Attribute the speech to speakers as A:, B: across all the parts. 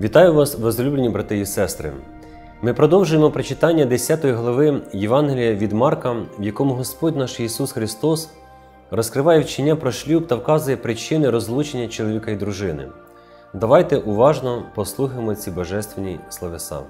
A: Вітаю вас, возлюблені брати і сестри. Ми продовжуємо прочитання 10 глави Євангелія від Марка, в якому Господь наш Ісус Христос розкриває вчення про шлюб та вказує причини розлучення чоловіка і дружини. Давайте уважно послухаємо ці божественні словеса.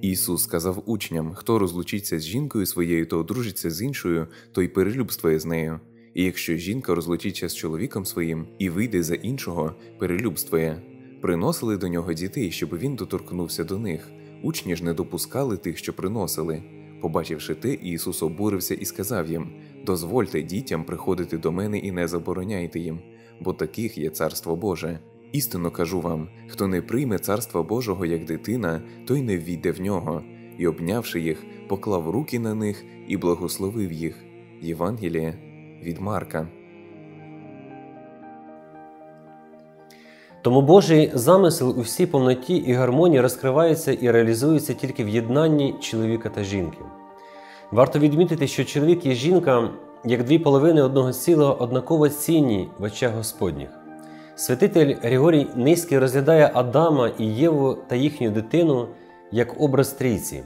B: Ісус сказав учням: хто розлучиться з жінкою своєю, то одружиться з іншою, то й перелюбствує з нею. І якщо жінка розлучиться з чоловіком своїм і вийде за іншого, перелюбствує. Приносили до нього дітей, щоб він доторкнувся до них. Учні ж не допускали тих, що приносили. Побачивши те, Ісус обурився і сказав їм: Дозвольте дітям приходити до мене і не забороняйте їм, бо таких є царство Боже. Істинно кажу вам: хто не прийме царства Божого як дитина, той не ввійде в нього, і, обнявши їх, поклав руки на них і благословив їх. Євангеліє від Марка.
A: Тому Божий замисел у всій повноті і гармонії розкривається і реалізується тільки в єднанні чоловіка та жінки. Варто відмітити, що чоловік і жінка, як дві половини одного цілого, однаково цінні в очах Господніх. Святитель Григорій Низький розглядає Адама і Єву та їхню дитину як образ трійці.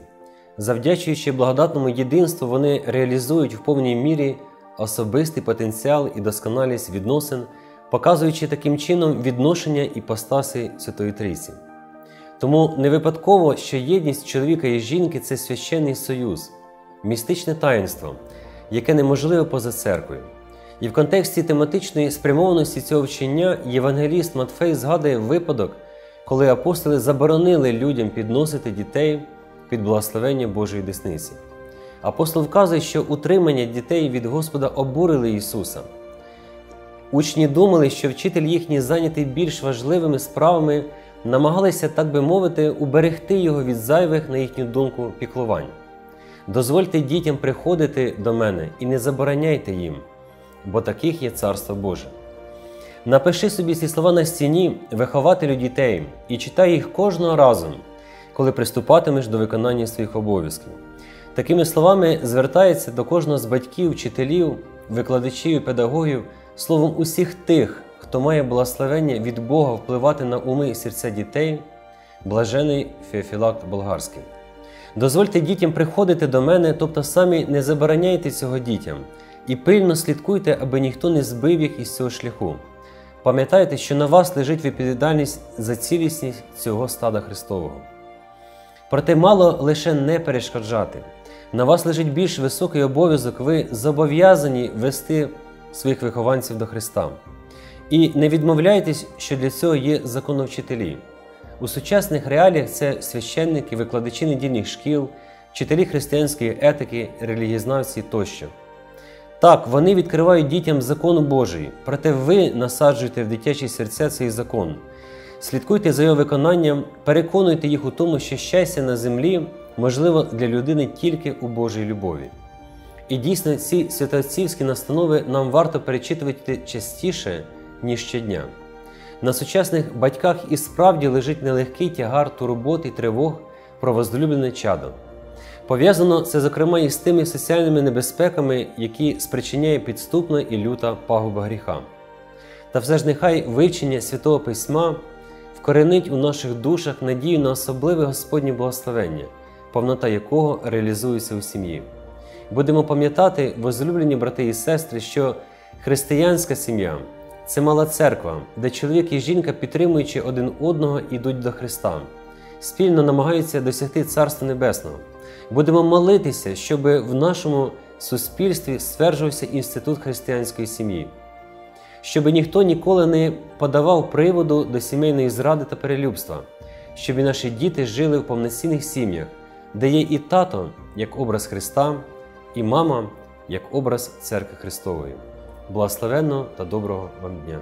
A: Завдячуючи благодатному єдинству, вони реалізують в повній мірі особистий потенціал і досконалість відносин, показуючи таким чином відношення і постаси Святої Трійці. Тому не випадково, що єдність чоловіка і жінки це священний союз, містичне таїнство, яке неможливе поза церквою. І в контексті тематичної спрямованості цього вчення євангеліст Матфей згадує випадок, коли апостоли заборонили людям підносити дітей під благословення Божої десниці. Апостол вказує, що утримання дітей від Господа обурили Ісуса. Учні думали, що вчитель їхній зайнятий більш важливими справами, намагалися, так би мовити, уберегти його від зайвих, на їхню думку, піклувань. Дозвольте дітям приходити до мене і не забороняйте їм, бо таких є Царство Боже. Напиши собі ці слова на стіні, вихователю дітей, і читай їх кожного разу, коли приступатимеш до виконання своїх обов'язків. Такими словами звертається до кожного з батьків, вчителів, викладачів і педагогів, словом усіх тих, хто має благословення від Бога впливати на уми і серця дітей, блажений Феофілакт Болгарський. Дозвольте дітям приходити до мене, тобто самі не забороняйте цього дітям, і пильно слідкуйте, аби ніхто не збив їх із цього шляху. Пам'ятайте, що на вас лежить відповідальність за цілісність цього стада Христового. Проте мало лише не перешкоджати. На вас лежить більш високий обов'язок, ви зобов'язані вести своїх вихованців до Христа. І не відмовляйтесь, що для цього є законовчителі. У сучасних реаліях це священники, викладачі недільних шкіл, вчителі християнської етики, релігієзнавці тощо. Так, вони відкривають дітям закон Божий, проте ви насаджуєте в дитячі серця цей закон. Слідкуйте за його виконанням, переконуйте їх у тому, що щастя на землі можливо для людини тільки у Божій любові. І дійсно ці святоотцівські настанови нам варто перечитувати частіше, ніж щодня. На сучасних батьках і справді лежить нелегкий тягар турбот і тривог про возлюблене чадо. Пов'язано це, зокрема, і з тими соціальними небезпеками, які спричиняє підступна і люта пагуба гріха. Та все ж нехай вивчення Святого Письма вкоренить у наших душах надію на особливе Господнє благословення, повнота якого реалізується у сім'ї. Будемо пам'ятати, возлюблені брати і сестри, що християнська сім'я це мала церква, де чоловік і жінка, підтримуючи один одного, йдуть до Христа, спільно намагаються досягти Царства Небесного. Будемо молитися, щоб в нашому суспільстві стверджувався інститут християнської сім'ї, щоб ніхто ніколи не подавав приводу до сімейної зради та перелюбства, щоб і наші діти жили в повноцінних сім'ях, де є і тато як образ Христа, і мама як образ Церкви Христової. Благословенного та доброго вам дня!